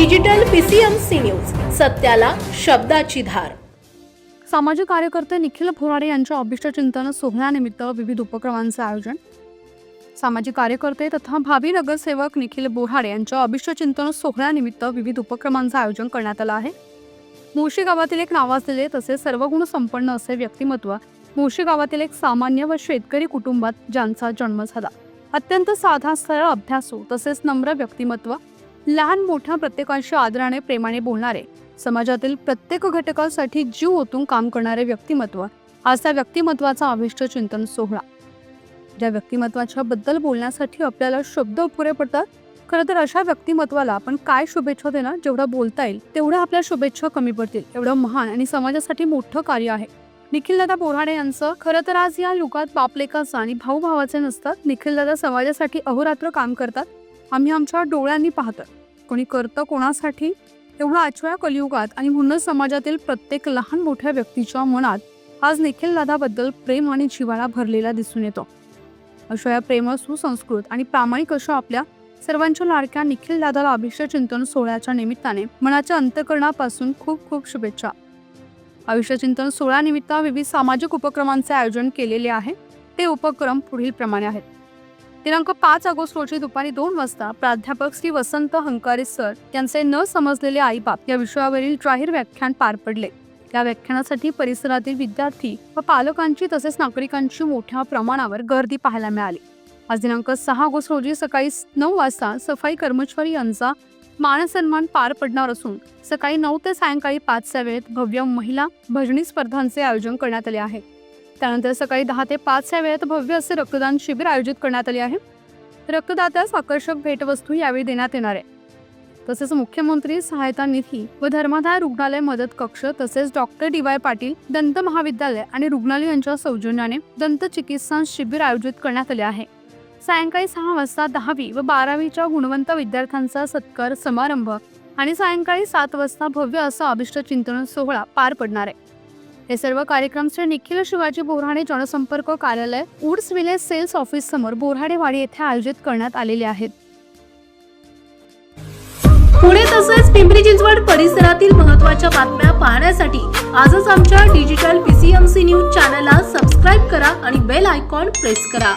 Digital PCMC news सत्याला शब्दाची धार. सामाजिक कार्यकर्ते निखिल फुराडे यांच्या अभिष्टचिंतन सोहळ्यानिमित्त विविध उपक्रमांचं आयोजन. सामाजिक कार्यकर्ते तथा भावी नगरसेवक निखिल बोहाडे यांच्या अभिष्टचिंतन सोहळ्यानिमित्त विविध उपक्रमांचं आयोजन करण्यात आलं आहे. मुळशी गावातील एक नावाजलेले तसेच सर्वगुण संपन्न असे व्यक्तिमत्व मुळशी गावातील एक सामान्य व शेतकरी कुटुंबात ज्यांचा जन्म झाला. अत्यंत साधा सरळ अभ्यासू तसेच नम्र व्यक्तिमत्व लहान मोठ्या प्रत्येकाशी आदराने प्रेमाने बोलणारे समाजातील प्रत्येक घटकासाठी जीव ओतून काम करणारे व्यक्तिमत्व आज त्या व्यक्तिमत्वाचा अभिष्ट चिंतन सोहळा. ज्या व्यक्तिमत्वाच्या बद्दल बोलण्यासाठी आपल्याला शब्द पुरे पडतात खरं तर अशा व्यक्तिमत्वाला आपण काय शुभेच्छा देणार? जेवढं बोलता येईल तेवढ्या आपल्या शुभेच्छा कमी पडतील. एवढं महान आणि समाजासाठी मोठं कार्य आहे. निखिलदादा बोराडे यांचं खरं तर आज या युगात बापलेकाचं आणि भाऊ भावाचे नसतात. निखिलदादा समाजासाठी अहोरात्र काम करतात. आम्ही आमच्या डोळ्यांनी पाहतो कोणी करतं कोणासाठी? एवढा आजच्या कलियुगात आणि म्हणूनच समाजातील प्रत्येक लहान मोठ्या व्यक्तीच्या मनात आज निखिल दादाबद्दल प्रेम आणि जिवाळा भरलेला दिसून येतो. अशा या प्रेम सुसंस्कृत आणि प्रामाणिक अशा आपल्या सर्वांच्या लाडक्या निखिल दादाला अभिषेक चिंतन सोहळ्याच्या निमित्ताने मनाच्या अंतकरणापासून खूप खूप शुभेच्छा. अभिषेक चिंतन सोहळ्यानिमित्त विविध सामाजिक उपक्रमांचे आयोजन केलेले आहे. ते उपक्रम पुढील प्रमाणे आहेत. दिनांक पाच ऑगस्ट रोजी दुपारी दोन वाजता प्राध्यापक श्री वसंत हंकारे सर यांचे न समजलेले आईबाप या विषयावरील जाहीर व्याख्यान पार पडले. या व्याख्यानासाठी परिसरातील विद्यार्थी व पालकांची तसेच नागरिकांची मोठ्या प्रमाणावर गर्दी पाहायला मिळाली. आज दिनांक सहा ऑगस्ट रोजी सकाळी नऊ वाजता सफाई कर्मचारी यांचा मानसन्मान पार पडणार असून सकाळी नऊ ते सायंकाळी पाचच्या वेळेत भव्य महिला भजनी स्पर्धांचे आयोजन करण्यात आले आहे. त्यानंतर सकाळी दहा ते पाच या वेळेत भव्य असे रक्तदान शिबिर आयोजित करण्यात आले आहे. रक्तदात्यास आकर्षक भेटवस्तू यावेळी देण्यात येणार आहे. तसेच मुख्यमंत्री सहायता निधी व धर्मादाय रुग्णालय मदत कक्ष तसेच डॉक्टर डी वाय पाटील दंत महाविद्यालय आणि रुग्णालय यांच्या सौजन्याने दंत चिकित्सा शिबिर आयोजित करण्यात आले आहे. सायंकाळी सहा वाजता दहावी व बारावीच्या गुणवंत विद्यार्थ्यांचा सत्कार समारंभ आणि सायंकाळी सात वाजता भव्य असा अभिष्ट चिंतन सोहळा पार पडणार आहे. हे सर्व कार्यक्रम श्री निखिल शिवाजी बोराडे जनसंपर्क कार्यालय उड्स विलेज सेल्स ऑफिस समोर बोराडेवाडी येथे आयोजित करण्यात आलेले आहेत. पुणे तसेच पिंपरी चिंचवड परिसरातील महत्त्वाच्या बातम्या पाहण्यासाठी आजच आमच्या डिजिटल पीसीएमसी न्यूज चॅनलला सबस्क्राईब करा आणि बेल आयकॉन प्रेस करा.